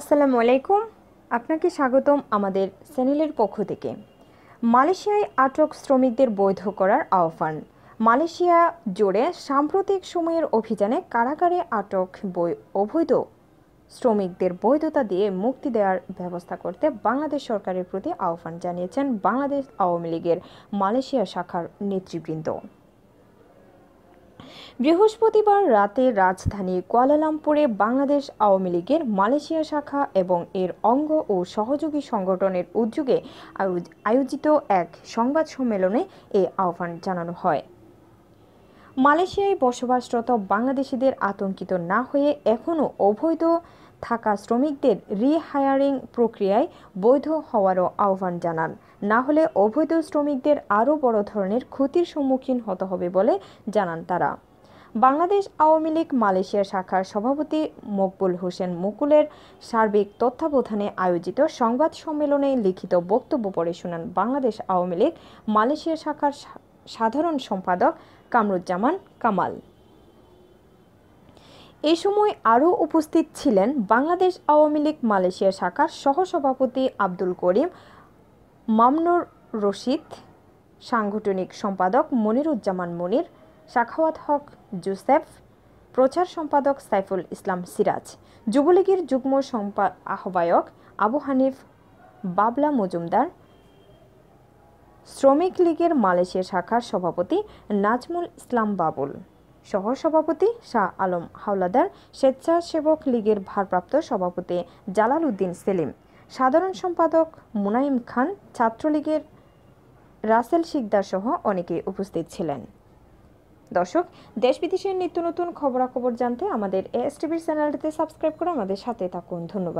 আসসালামু আলাইকুম। আপনাকে স্বাগতম আমাদের চ্যানেলের পক্ষ থেকে। মালয়েশিয়ায় আটক শ্রমিকদের বৈধ করার আহ্বান। মালয়েশিয়া জুড়ে সাম্প্রতিক সময়ের অভিযানে কারাগারে আটক বই অবৈধ শ্রমিকদের বৈধতা দিয়ে মুক্তি দেওয়ার ব্যবস্থা করতে বাংলাদেশ সরকারের প্রতি আহ্বান জানিয়েছেন বাংলাদেশ আওয়ামী লীগের মালয়েশিয়া শাখার নেতৃবৃন্দ। বৃহস্পতিবার রাতে রাজধানী কুয়ালালামপুরে বাংলাদেশ আওয়ামী লীগের মালয়েশিয়া শাখা এবং এর অঙ্গ ও সহযোগী সংগঠনের উদ্যোগে আয়োজিত এক সংবাদ সম্মেলনে এ আহ্বান জানানো হয়। মালয়েশিয়ায় বসবাসরত বাংলাদেশিদের আতঙ্কিত না হয়ে এখনও অবৈধ থাকা শ্রমিকদের রিহায়ারিং প্রক্রিয়ায় বৈধ হওয়ারও আহ্বান জানান। না হলে অবৈধ শ্রমিকদের আরও বড় ধরনের ক্ষতির সম্মুখীন হতে হবে বলে জানান তারা। বাংলাদেশ আওয়ামী লীগ মালয়েশিয়া শাখার সভাপতি মকবুল হোসেন মুকুলের সার্বিক তত্ত্বাবধানে আয়োজিত সংবাদ সম্মেলনে লিখিত বক্তব্য পড়ে শোনান বাংলাদেশ আওয়ামী লীগ মালয়েশিয়া শাখার সাধারণ সম্পাদক কামরুজ্জামান কামাল। এ সময় আরও উপস্থিত ছিলেন বাংলাদেশ আওয়ামী লীগ মালয়েশিয়া শাখার সহসভাপতি আব্দুল করিম, মামনুর রশিদ, সাংগঠনিক সম্পাদক মনিরুজ্জামান মনির, শাখাওয়াত হক জুসেফ, প্রচার সম্পাদক সাইফুল ইসলাম সিরাজ, যুবলীগের যুগ্ম আহ্বায়ক আবু হানিফ, বাবলা মজুমদার, শ্রমিক লীগের মালয়েশিয়া শাখার সভাপতি নাজমুল ইসলাম বাবুল, সহসভাপতি শাহ আলম হাওলাদার, স্বেচ্ছাসেবক লীগের ভারপ্রাপ্ত সভাপতি জালাল উদ্দিন সেলিম, সাধারণ সম্পাদক মুনাইম খান, ছাত্রলীগের রাসেল শিকদার সহ অনেকে উপস্থিত ছিলেন। দর্শক, দেশ বিদেশের নিত্য নতুন খবরাখবর জানতে আমাদের এস টিভির চ্যানেলটিতে সাবস্ক্রাইব করে আমাদের সাথে থাকুন। ধন্যবাদ।